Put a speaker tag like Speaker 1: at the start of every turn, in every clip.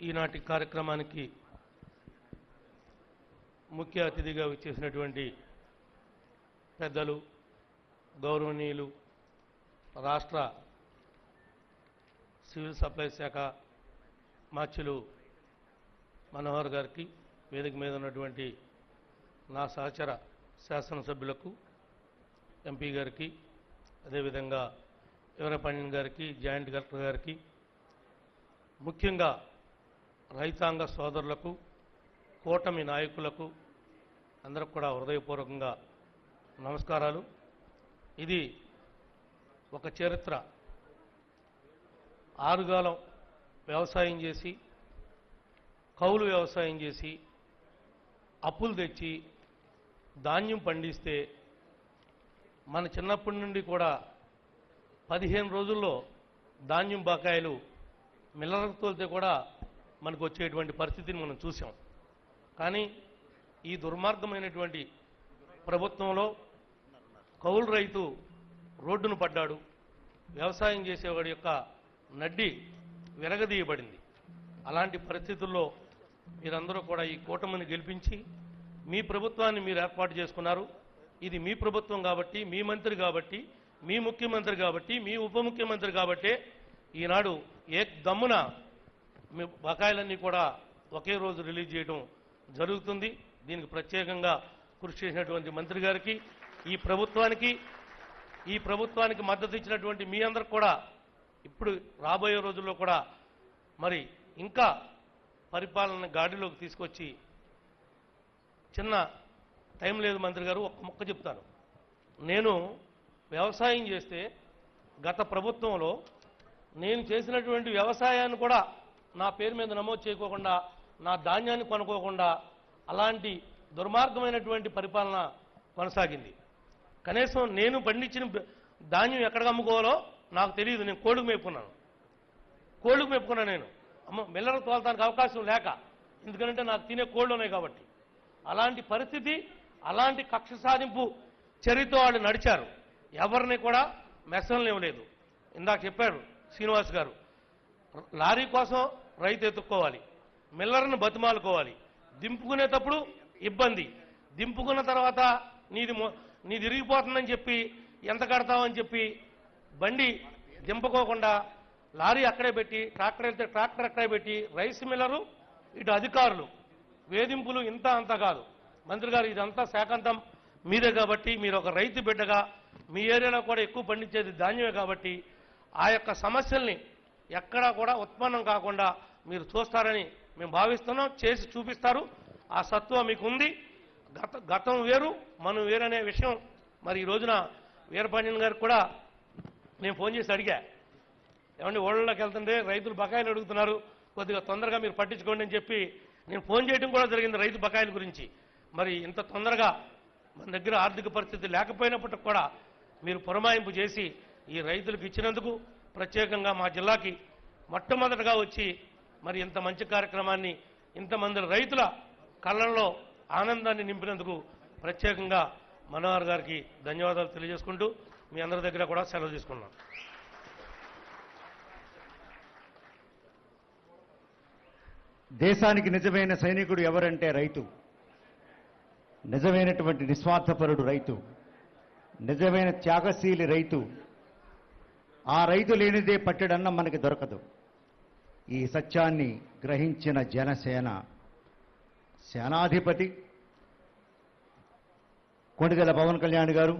Speaker 1: ఈనాటి కార్యక్రమానికి ముఖ్య అతిథిగా వచ్చేసినటువంటి పెద్దలు గౌరవనీయులు రాష్ట్ర సివిల్ సప్లై శాఖ మాచులు మనోహర్ గారికి వేదిక మీద ఉన్నటువంటి నా సహచర శాసనసభ్యులకు ఎంపీ గారికి అదేవిధంగా ఎవరపండిన్ గారికి జాయింట్ కలెక్టర్ గారికి ముఖ్యంగా రైతాంగ సోదరులకు కూటమి నాయకులకు అందరికి కూడా హృదయపూర్వకంగా నమస్కారాలు. ఇది ఒక చరిత్ర. ఆరుగాలం వ్యవసాయం చేసి కౌలు వ్యవసాయం చేసి అప్పులు తెచ్చి ధాన్యం పండిస్తే మన చిన్నప్పటి నుండి కూడా పదిహేను రోజుల్లో ధాన్యం బకాయిలు మిల్లర్లకు తోలితే కూడా మనకు వచ్చేటువంటి పరిస్థితిని మనం చూసాం కానీ ఈ దుర్మార్గమైనటువంటి ప్రభుత్వంలో కౌలు రైతు రోడ్డును పడ్డాడు. వ్యవసాయం చేసేవాడి యొక్క నడ్డి విరగదీయబడింది. అలాంటి పరిస్థితుల్లో మీరందరూ కూడా ఈ కూటమిని గెలిపించి మీ ప్రభుత్వాన్ని మీరు ఏర్పాటు చేసుకున్నారు. ఇది మీ ప్రభుత్వం కాబట్టి మీ మంత్రి కాబట్టి మీ ముఖ్యమంత్రి కాబట్టి మీ ఉప ముఖ్యమంత్రి కాబట్టే ఈనాడు ఏ దమ్మున బకాయిలన్నీ కూడా ఒకే రోజు రిలీజ్ చేయడం జరుగుతుంది. దీనికి ప్రత్యేకంగా కృషి చేసినటువంటి మంత్రి గారికి ఈ ప్రభుత్వానికి ఈ ప్రభుత్వానికి మద్దతు ఇచ్చినటువంటి మీ అందరికి కూడా ఇప్పుడు రాబోయే రోజుల్లో కూడా మరి ఇంకా పరిపాలన గాడిలోకి తీసుకొచ్చి చిన్న టైం లేదు మంత్రి గారు ఒక్క మొక్క చెప్తాను. నేను వ్యవసాయం చేస్తే గత ప్రభుత్వంలో నేను చేసినటువంటి వ్యవసాయాన్ని కూడా నా పేరు మీద నమోదు చేయకోకుండా నా ధాన్యాన్ని కొనుక్కోకుండా అలాంటి దుర్మార్గమైనటువంటి పరిపాలన కొనసాగింది. కనీసం నేను పండించిన ధాన్యం ఎక్కడికి అమ్ముకోవాలో నాకు తెలియదు. నేను కోళ్ళకు మేపుకున్నాను. కోళ్ళకు మేపుకున్నాను నేను. అమ్మ మిల్లరకు తోలటానికి అవకాశం లేక. ఎందుకంటే నాకు తినే కోళ్ళు ఉన్నాయి కాబట్టి. అలాంటి పరిస్థితి అలాంటి కక్ష సాధింపు చర్యతో వాళ్ళు నడిచారు. ఎవరిని కూడా మెసలు ఇందాక చెప్పారు శ్రీనివాస్ గారు. లారీ కోసం రైతు ఎత్తుక్కోవాలి. మిల్లర్ను బతిమాలుకోవాలి. దింపుకునేటప్పుడు ఇబ్బంది. దింపుకున్న తర్వాత నీది నీది ఇరిగిపోతుందని చెప్పి ఎంత కడతావని చెప్పి బండి దింపుకోకుండా లారీ అక్కడే పెట్టి ట్రాక్టర్ వెళ్తే ట్రాక్టర్ అక్కడే పెట్టి రైస్ మిల్లరు ఇటు అధికారులు. వేధింపులు ఇంత అంత కాదు. మంత్రి గారు ఇదంతా శాకంతం మీరే కాబట్టి మీరు ఒక రైతు బిడ్డగా మీ ఏరియాలో కూడా ఎక్కువ పండించేది ధాన్యమే కాబట్టి ఆ యొక్క సమస్యల్ని ఎక్కడా కూడా ఉత్పన్నం కాకుండా మీరు చూస్తారని మేము భావిస్తున్నాం చేసి చూపిస్తారు. ఆ సత్వం మీకు ఉంది గత గతం వేరు మనం వేరనే విషయం. మరి ఈ రోజున వీరపాండ్యన్ గారికి కూడా నేను ఫోన్ చేసి అడిగా ఏమండి ఓళ్ళలోకి వెళ్తుంటే రైతులు బకాయిలు అడుగుతున్నారు. కొద్దిగా తొందరగా మీరు పట్టించుకోండి అని చెప్పి నేను ఫోన్ చేయడం కూడా జరిగింది రైతు బకాయిల గురించి. మరి ఇంత తొందరగా మన దగ్గర ఆర్థిక పరిస్థితి లేకపోయినప్పటికి కూడా మీరు పురమాయింపు చేసి ఈ రైతులకు ఇచ్చినందుకు ప్రత్యేకంగా మా జిల్లాకి మొట్టమొదటగా వచ్చి మరి ఇంత మంచి కార్యక్రమాన్ని ఇంతమంది రైతుల కళ్ళల్లో ఆనందాన్ని నింపినందుకు ప్రత్యేకంగా మనోహర్ గారికి ధన్యవాదాలు తెలియజేసుకుంటూ మీ అందరి దగ్గర కూడా సెలవు తీసుకున్నాం.
Speaker 2: దేశానికి నిజమైన సైనికుడు ఎవరంటే రైతు. నిజమైనటువంటి నిస్వార్థపరుడు రైతు. నిజమైన త్యాగశీలి రైతు. ఆ రైతు లేనిదే పట్టెడన్నం మనకి దొరకదు. ఈ సత్యాన్ని గ్రహించిన జనసేన సేనాధిపతి కొణిదెల పవన్ కళ్యాణ్ గారు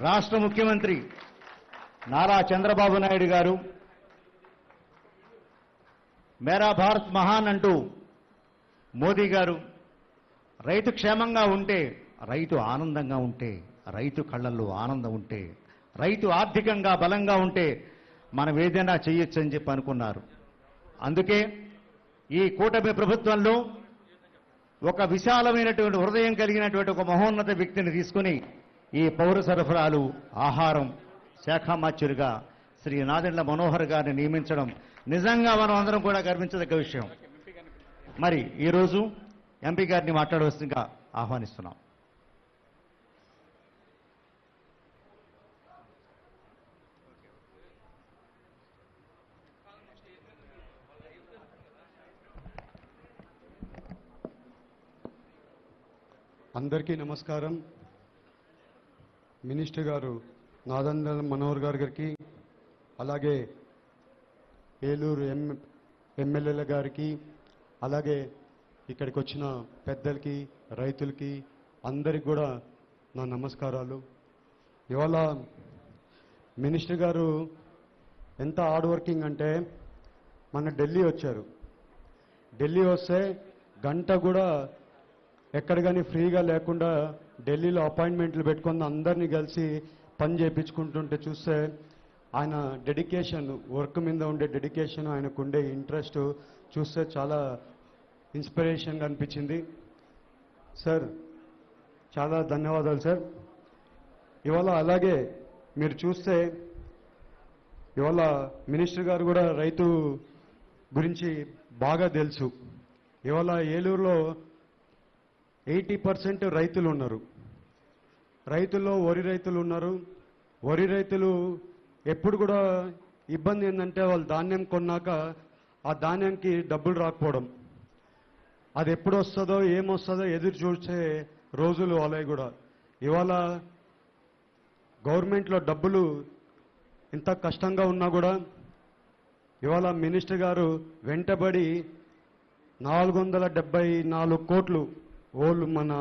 Speaker 2: రాష్ట్ర ముఖ్యమంత్రి నారా చంద్రబాబు నాయుడు గారు మేరా భారత్ మహాన్ అంటూ మోదీ గారు రైతు క్షేమంగా ఉంటే రైతు ఆనందంగా ఉంటే రైతు కళ్ళల్లో ఆనందం ఉంటే రైతు ఆర్థికంగా బలంగా ఉంటే మనం ఏదైనా చేయొచ్చు అని చెప్పి అనుకున్నారు. అందుకే ఈ కూటమి ప్రభుత్వంలో ఒక విశాలమైనటువంటి హృదయం కలిగినటువంటి ఒక మహోన్నత వ్యక్తిని తీసుకుని ఈ పౌర సరఫరాలు ఆహారం శాఖామాత్యులుగా శ్రీ నాదెండ్ల మనోహర్ గారిని నియమించడం నిజంగా మనం అందరం కూడా గర్వించదగ్గ విషయం. మరి ఈరోజు ఎంపీ గారిని మాట్లాడవలసిందిగా ఆహ్వానిస్తున్నాం.
Speaker 3: అందరికీ నమస్కారం. మినిస్టర్ గారు నాదండ మనోహర్ గారి గారికి అలాగే ఏలూరు ఎం ఎమ్మెల్యేల గారికి అలాగే ఇక్కడికి వచ్చిన పెద్దలకి రైతులకి అందరికి కూడా నా నమస్కారాలు. ఇవాళ మినిస్టర్ గారు ఎంత హార్డ్ వర్కింగ్ అంటే మన ఢిల్లీ వచ్చారు. ఢిల్లీ వస్తే గంట కూడా ఎక్కడ కానీ ఫ్రీగా లేకుండా ఢిల్లీలో అపాయింట్మెంట్లు పెట్టుకుని అందరినీ కలిసి పని చేయించుకుంటుంటే చూస్తే ఆయన డెడికేషన్ వర్క్ మీద ఉండే డెడికేషన్ ఆయనకు ఉండే ఇంట్రెస్ట్ చూస్తే చాలా ఇన్స్పిరేషన్గా అనిపించింది. సార్ చాలా ధన్యవాదాలు సార్. ఇవాళ అలాగే మీరు చూస్తే ఇవాళ మినిస్టర్ గారు కూడా రైతు గురించి బాగా తెలుసు. ఇవాళ ఏలూరులో ఎయిటీ పర్సెంట్ రైతులు ఉన్నారు రైతుల్లో వరి రైతులు ఉన్నారు. వరి రైతులు ఎప్పుడు కూడా ఇబ్బంది ఏంటంటే వాళ్ళు ధాన్యం కొన్నాక ఆ ధాన్యానికి డబ్బులు రాకపోవడం. అది ఎప్పుడు వస్తుందో ఏమొస్తుందో ఎదురు చూసే రోజులు వాళ్ళవి కూడా. ఇవాళ గవర్నమెంట్లో డబ్బులు ఇంత కష్టంగా ఉన్నా కూడా ఇవాళ మినిస్టర్ గారు వెంటబడి నాలుగు వందల డెబ్బై నాలుగు కోట్లు ఓళ్ళు మన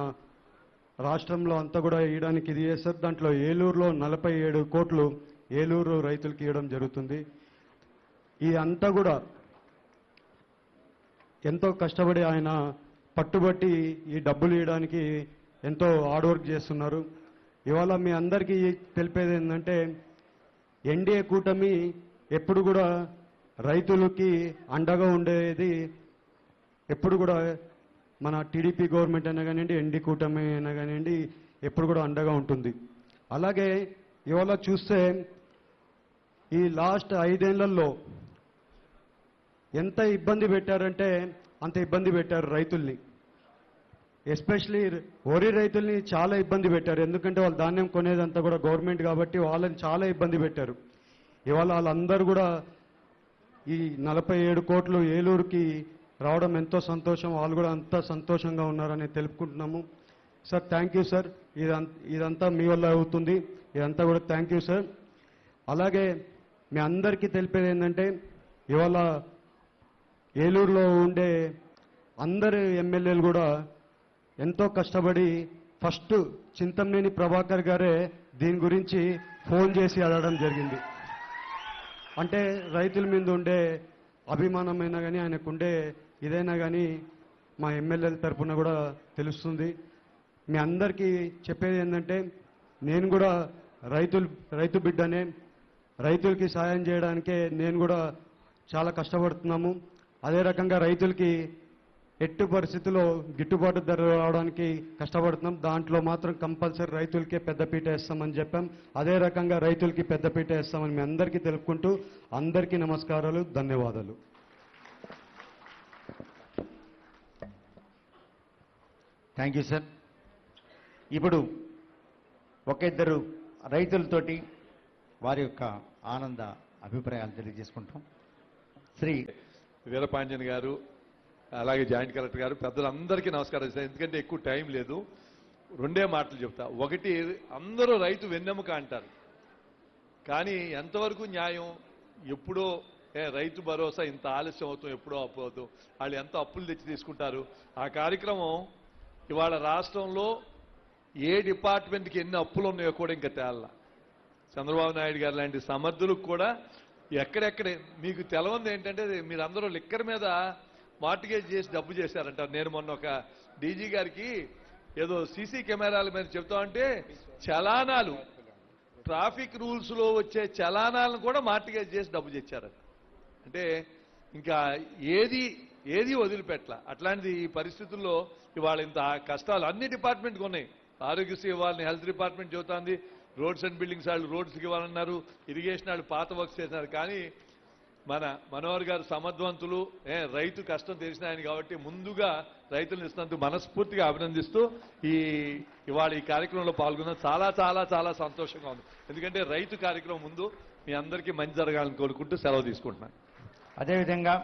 Speaker 3: రాష్ట్రంలో అంతా కూడా ఇవ్వడానికి ఇది చేస్తారు. దాంట్లో ఏలూరులో నలభై ఏడు కోట్లు ఏలూరు రైతులకి ఇవ్వడం జరుగుతుంది. ఈ అంతా కూడా ఎంతో కష్టపడి ఆయన పట్టుబట్టి ఈ డబ్బులు ఇవ్వడానికి ఎంతో హార్డ్ వర్క్ చేస్తున్నారు. ఇవాళ మీ అందరికీ తెలిపేది ఏంటంటే ఎన్డీఏ కూటమి ఎప్పుడు కూడా రైతులకి అండగా ఉండేది ఎప్పుడు కూడా మన టీడీపీ గవర్నమెంట్ అయినా కానివ్వండి ఎన్డీ కూటమి అయినా కానివ్వండి ఎప్పుడు కూడా అండగా ఉంటుంది. అలాగే ఇవాళ చూస్తే ఈ లాస్ట్ ఐదేళ్ళలో ఎంత ఇబ్బంది పెట్టారంటే అంత ఇబ్బంది పెట్టారు రైతుల్ని. ఎస్పెషలీ వరి రైతుల్ని చాలా ఇబ్బంది పెట్టారు. ఎందుకంటే వాళ్ళు ధాన్యం కొనేదంతా కూడా గవర్నమెంట్ కాబట్టి వాళ్ళని చాలా ఇబ్బంది పెట్టారు. ఇవాళ వాళ్ళందరూ కూడా ఈ నలభై ఏడు కోట్లు ఏలూరుకి రావడం ఎంతో సంతోషం వాళ్ళు కూడా అంత సంతోషంగా ఉన్నారని తెలుపుకుంటున్నాము. సార్ థ్యాంక్ యూ సార్ ఇదంతా ఇదంతా మీ వల్ల అవుతుంది. ఇదంతా కూడా థ్యాంక్ యూ సార్ అలాగే మీ అందరికీ తెలిపేది ఏంటంటే ఇవాళ ఏలూరులో ఉండే అందరు ఎమ్మెల్యేలు కూడా ఎంతో కష్టపడి ఫస్ట్ చింతమనేని ప్రభాకర్ గారే దీని గురించి ఫోన్ చేసి అడగడం జరిగింది. అంటే రైతుల మీద ఉండే అభిమానమైనా కానీ ఆయనకు ఉండే ఇదైనా కానీ మా ఎమ్మెల్యేల తరఫున కూడా తెలుస్తుంది. మీ అందరికీ చెప్పేది ఏంటంటే నేను కూడా రైతులు రైతు బిడ్డనే రైతులకి సాయం చేయడానికే నేను కూడా చాలా కష్టపడుతున్నాము. అదే రకంగా రైతులకి ఎట్టు పరిస్థితుల్లో గిట్టుబాటు ధర రావడానికి కష్టపడుతున్నాం. దాంట్లో మాత్రం కంపల్సరీ రైతులకే పెద్దపీట వేస్తామని చెప్పాం. అదే రకంగా రైతులకి పెద్దపీట వేస్తామని మీ అందరికీ తెలుపుకుంటూ అందరికీ నమస్కారాలు ధన్యవాదాలు.
Speaker 2: థ్యాంక్ యూ సార్ ఇప్పుడు ఒక ఇద్దరు రైతులతోటి వారి యొక్క ఆనంద అభిప్రాయాలు తెలియజేసుకుంటాం. శ్రీ
Speaker 4: వీరపాంజన్ గారు అలాగే జాయింట్ కలెక్టర్ గారు పెద్దలందరికీ నమస్కారం సార్ ఎందుకంటే ఎక్కువ టైం లేదు. రెండే మాటలు చెప్తా. ఒకటి అందరూ రైతు వెన్నెముక అంటారు. కానీ ఎంతవరకు న్యాయం? ఎప్పుడో రైతు భరోసా ఇంత ఆలస్యం అవుతాం ఎప్పుడో అప్పు అవుతాం వాళ్ళు ఎంత అప్పులు తెచ్చి తీసుకుంటారు? ఆ కార్యక్రమం ఇవాళ రాష్ట్రంలో ఏ డిపార్ట్మెంట్కి ఎన్ని అప్పులు ఉన్నాయో కూడా ఇంకా తేళ్ళ చంద్రబాబు నాయుడు గారు లాంటి సమర్థులకు కూడా ఎక్కడెక్కడ మీకు తెలవంది ఏంటంటే మీరందరూ లిక్కర్ మీద మార్టిగేజ్ చేసి డబ్బు చేశారంట. నేను మొన్న ఒక డీజీ గారికి ఏదో సీసీ కెమెరాల మీద చెప్తా ఉంటే చలానాలు ట్రాఫిక్ రూల్స్లో వచ్చే చలానాలను కూడా మార్టిగేజ్ చేసి డబ్బు తెచ్చారట. అంటే ఇంకా ఏది ఏది వదిలిపెట్టల అట్లాంటిది ఈ పరిస్థితుల్లో ఇవాళ ఇంత కష్టాలు అన్ని డిపార్ట్మెంట్కి ఉన్నాయి. ఆరోగ్యశ్రీ ఇవ్వాలని హెల్త్ డిపార్ట్మెంట్ చెబుతోంది. రోడ్స్ అండ్ బిల్డింగ్స్ వాళ్ళు రోడ్స్కి ఇవ్వాలన్నారు. ఇరిగేషన్ వాళ్ళు పాత వర్క్స్ చేసినారు కానీ మన మనోహర్ గారు సమర్థవంతులు ఏ రైతు కష్టం తెలిసిన ఆయన కాబట్టి ముందుగా రైతులను ఇస్తున్నందుకు మనస్ఫూర్తిగా అభినందిస్తూ ఈ ఇవాళ ఈ కార్యక్రమంలో పాల్గొన్న చాలా చాలా చాలా సంతోషంగా ఉంది. ఎందుకంటే రైతు కార్యక్రమం ముందు మీ అందరికీ మంచి జరగాలని కోరుకుంటూ సెలవు తీసుకుంటున్నాను.
Speaker 2: అదేవిధంగా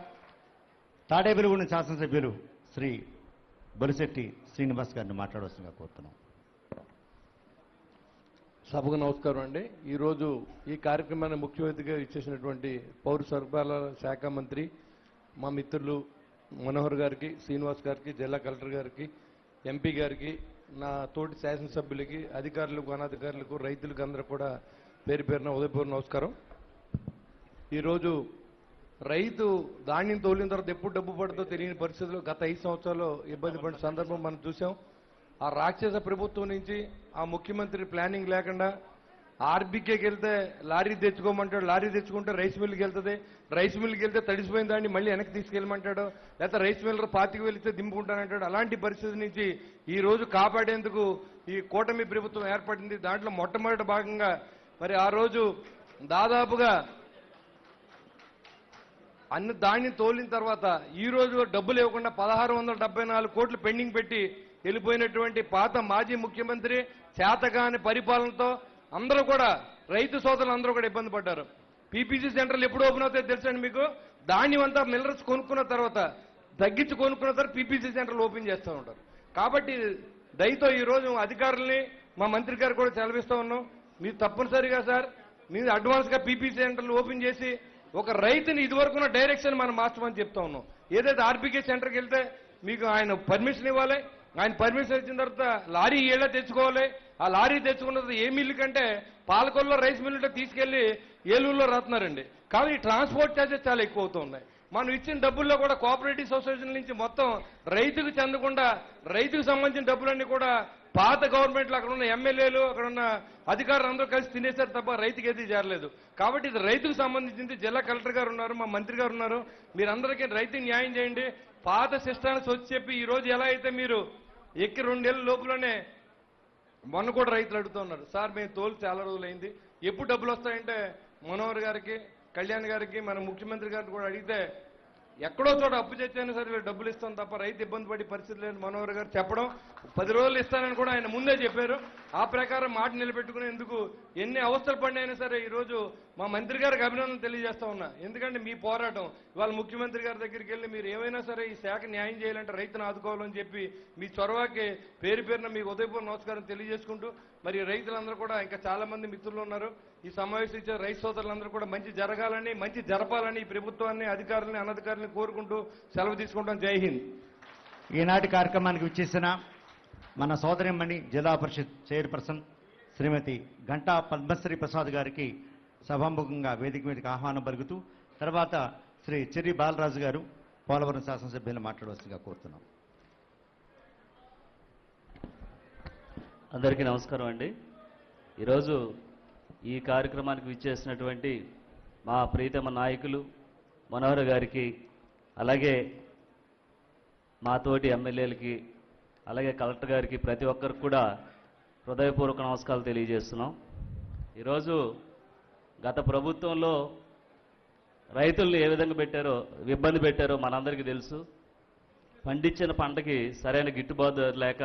Speaker 2: తాడేపల్లిగూడెం శాసనసభ్యులు శ్రీ బొలిశెట్టి శ్రీనివాస్ గారిని మాట్లాడవలసిందిగా కోరుతున్నాం.
Speaker 5: సభకు నమస్కారం అండి. ఈరోజు ఈ కార్యక్రమాన్ని ముఖ్య అతిథిగా ఇచ్చేసినటువంటి పౌర సరఫరాల శాఖ మంత్రి మా మిత్రులు మనోహర్ గారికి శ్రీనివాస్ గారికి జిల్లా కలెక్టర్ గారికి ఎంపీ గారికి నా తోటి శాసనసభ్యులకి అధికారులకు అనాధికారులకు రైతులకు అందరూ కూడా పేరు పేరున ఉదయపూర్ నమస్కారం. ఈరోజు రైతు ధాన్యం తోలిన తర్వాత ఎప్పుడు డబ్బు పడుతుందో తెలియని పరిస్థితుల్లో గత ఐదు సంవత్సరాలు ఇబ్బంది పడిన సందర్భం మనం చూసాం. ఆ రాక్షస ప్రభుత్వం నుంచి ఆ ముఖ్యమంత్రి ప్లానింగ్ లేకుండా ఆర్బీకేకి వెళ్తే లారీ తెచ్చుకోమంటాడు లారీ తెచ్చుకుంటే రైస్ మిల్కి వెళ్తుంది. రైస్ మిల్కి వెళ్తే తడిసిపోయిన దాన్ని మళ్ళీ వెనక్కి తీసుకెళ్ళమంటాడు. లేకపోతే రైస్ మిల్లర్ పాతికి వెళ్తే దింపుకుంటానంటాడు. అలాంటి పరిస్థితి నుంచి ఈ రోజు కాపాడేందుకు ఈ కూటమి ప్రభుత్వం ఏర్పడింది. దాంట్లో మొట్టమొదటి భాగంగా మరి ఆ రోజు దాదాపుగా అన్ని దాన్ని తోలిన తర్వాత ఈ రోజు డబ్బులు ఇవ్వకుండా పదహారు వందల డెబ్బై నాలుగు కోట్లు పెండింగ్ పెట్టి వెళ్ళిపోయినటువంటి పాత మాజీ ముఖ్యమంత్రి చేతగాని పరిపాలనతో అందరూ కూడా రైతు సోదరులు అందరూ కూడా ఇబ్బంది పడ్డారు. పీపీసీ సెంటర్లు ఎప్పుడు ఓపెన్ అవుతాయో తెలుసండి మీకు? ధాన్యం అంతా మిల్లర్స్ కొనుక్కున్న తర్వాత తగ్గించి కొనుక్కున్న తర్వాత పీపీసీ సెంటర్లు ఓపెన్ చేస్తూ ఉంటారు. కాబట్టి దయతో ఈరోజు అధికారుల్ని మా మంత్రి గారు కూడా సెలవిస్తూ ఉన్నాం. మీరు తప్పనిసరిగా సార్ మీరు అడ్వాన్స్గా పీపీసీ సెంటర్లు ఓపెన్ చేసి ఒక రైతుని ఇదివరకున్న డైరెక్షన్ మనం మార్చమని చెప్తా ఉన్నాం. ఏదైతే ఆర్బీకే సెంటర్కి వెళ్తే మీకు ఆయన పర్మిషన్ ఇవ్వాలి. ఆయన పర్మిషన్ ఇచ్చిన తర్వాత లారీ ఏళ్ళ తెచ్చుకోవాలి. ఆ లారీ తెచ్చుకున్న తర్వాత ఏ మిల్లు కంటే పాలకొల్లో రైస్ మిల్లులో తీసుకెళ్ళి ఏలూరులో రాస్తున్నారండి. కాబట్టి ట్రాన్స్పోర్ట్ ఛార్జెస్ చాలా ఎక్కువ అవుతూ ఉన్నాయి. మనం ఇచ్చిన డబ్బుల్లో కూడా కోఆపరేటివ్ సొసైటీ నుంచి మొత్తం రైతుకు చెందకుండా రైతుకు సంబంధించిన డబ్బులన్నీ కూడా పాత గవర్నమెంట్లో అక్కడ ఉన్న ఎమ్మెల్యేలు అక్కడ ఉన్న అధికారులు అందరూ కలిసి తినేశారు తప్ప రైతుకి ఏది చేరలేదు కాబట్టి ఇది రైతుకు సంబంధించింది. జిల్లా కలెక్టర్ గారు ఉన్నారు మా మంత్రి గారు ఉన్నారు. మీరందరికీ రైతుకి న్యాయం చేయండి. పాత సిస్టమ్స్ వచ్చి చెప్పి ఈ రోజు ఎలా అయితే మీరు ఎక్కి రెండేళ్ళ లోపలనే మొన్న కూడా రైతులు అడుగుతూ ఉన్నారు. సార్ మేము తోలు చాలా రోజులైంది. ఎప్పుడు డబ్బులు వస్తాయంటే మనోహర్ గారికి కళ్యాణ్ గారికి మన ముఖ్యమంత్రి గారిని కూడా అడిగితే ఎక్కడో చోట అప్పు చేస్తేనే సరే వీళ్ళు డబ్బులు ఇస్తాం తప్ప రైతు ఇబ్బంది పడే పరిస్థితి లేదు మనోహర్ గారు చెప్పడం పది రోజులు ఇస్తానని కూడా ఆయన ముందే చెప్పారు. ఆ ప్రకారం మాట నిలబెట్టుకునేందుకు ఎన్ని అవస్థలు పడినైనా సరే ఈరోజు మా మంత్రి గారికి అభినందన తెలియజేస్తా ఉన్నా. ఎందుకంటే మీ పోరాటం ఇవాళ ముఖ్యమంత్రి గారి దగ్గరికి వెళ్ళి మీరు ఏమైనా సరే ఈ శాఖ న్యాయం చేయాలంటే రైతును ఆదుకోవాలని చెప్పి మీ చొరవకి పేరు పేరున మీకు ఉదయపూర్ నమస్కారం తెలియజేసుకుంటూ మరి రైతులందరూ కూడా ఇంకా చాలా మంది మిత్రులు ఉన్నారు. ఈ సమావేశం ఇచ్చే రైతు సోదరులందరూ కూడా మంచి జరగాలని మంచి జరపాలని ఈ ప్రభుత్వాన్ని అధికారులని అనధికారులని కోరుకుంటూ సెలవు తీసుకుంటాం. జై హింద్.
Speaker 2: ఈనాటి కార్యక్రమానికి విచ్చేసిన మన సోదరిమణి జిల్లా పరిషత్ చైర్పర్సన్ శ్రీమతి గంటా పద్మశ్రీ ప్రసాద్ గారికి సభాముఖంగా వేదిక మీదకి ఆహ్వానం పలుకుతూ తర్వాత శ్రీ చెర్రి బాలరాజు గారు పోలవరం శాసనసభ్యులు మాట్లాడవలసిందిగా కోరుతున్నాం.
Speaker 6: అందరికీ నమస్కారం అండి. ఈరోజు ఈ కార్యక్రమానికి విచ్చేసినటువంటి మా ప్రీతమ నాయకులు మనోహర్ గారికి అలాగే మా తోటి ఎమ్మెల్యేలకి అలాగే కలెక్టర్ గారికి ప్రతి ఒక్కరికి కూడా హృదయపూర్వక నమస్కారాలు తెలియజేస్తున్నాం. ఈరోజు గత ప్రభుత్వంలో రైతుల్ని ఏ విధంగా పెట్టారో ఇబ్బంది పెట్టారో మనందరికీ తెలుసు. పండించిన పంటకి సరైన గిట్టుబాటు లేక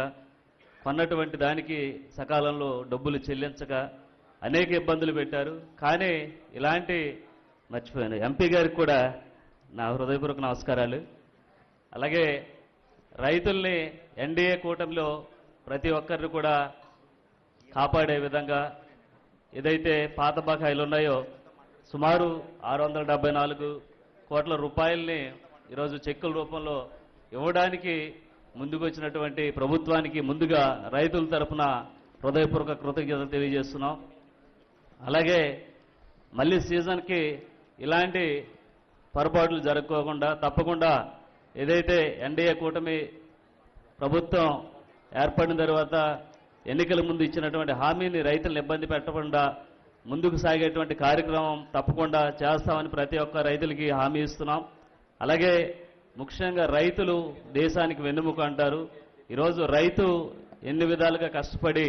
Speaker 6: కొన్నటువంటి దానికి సకాలంలో డబ్బులు చెల్లించక అనేక ఇబ్బందులు పెట్టారు. కానీ ఇలాంటి మర్చిపోయాను. ఎంపీ గారికి కూడా నా హృదయపూర్వక నమస్కారాలు. అలాగే రైతుల్ని ఎన్డీఏ కూటమిలో ప్రతి ఒక్కరిని కూడా కాపాడే విధంగా ఏదైతే పాత బకాయిలు ఉన్నాయో సుమారు ఆరు వందల డెబ్బై నాలుగు కోట్ల రూపాయల్ని ఈరోజు చెక్కుల రూపంలో ఇవ్వడానికి ముందుకొచ్చినటువంటి ప్రభుత్వానికి ముందుగా రైతుల తరపున హృదయపూర్వక కృతజ్ఞతలు తెలియజేస్తున్నాం. అలాగే మళ్ళీ సీజన్కి ఇలాంటి పొరపాట్లు జరుపుకోకుండా తప్పకుండా ఏదైతే ఎన్డీఏ కూటమి ప్రభుత్వం ఏర్పడిన తర్వాత ఎన్నికల ముందు ఇచ్చినటువంటి హామీని రైతులను ఇబ్బంది పెట్టకుండా ముందుకు సాగేటువంటి కార్యక్రమం తప్పకుండా చేస్తామని ప్రతి ఒక్క రైతులకి హామీ ఇస్తున్నాం. అలాగే ముఖ్యంగా రైతులు దేశానికి వెన్నుముక అంటారు. ఈరోజు రైతు ఎన్ని విధాలుగా కష్టపడి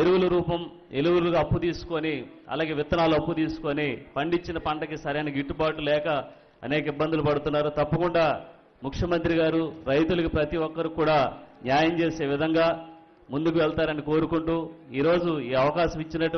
Speaker 6: ఎరువుల రూపం ఎరువులుగా అప్పు తీసుకొని అలాగే విత్తనాలు అప్పు తీసుకొని పండించిన పంటకి సరైన గిట్టుబాటు లేక అనేక ఇబ్బందులు పడుతున్నారు. తప్పకుండా ముఖ్యమంత్రి గారు రైతులకు ప్రతి ఒక్కరు కూడా న్యాయం చేసే విధంగా ముందుకు వెళ్తారని కోరుకుంటూ ఈరోజు ఈ అవకాశం ఇచ్చినటువంటి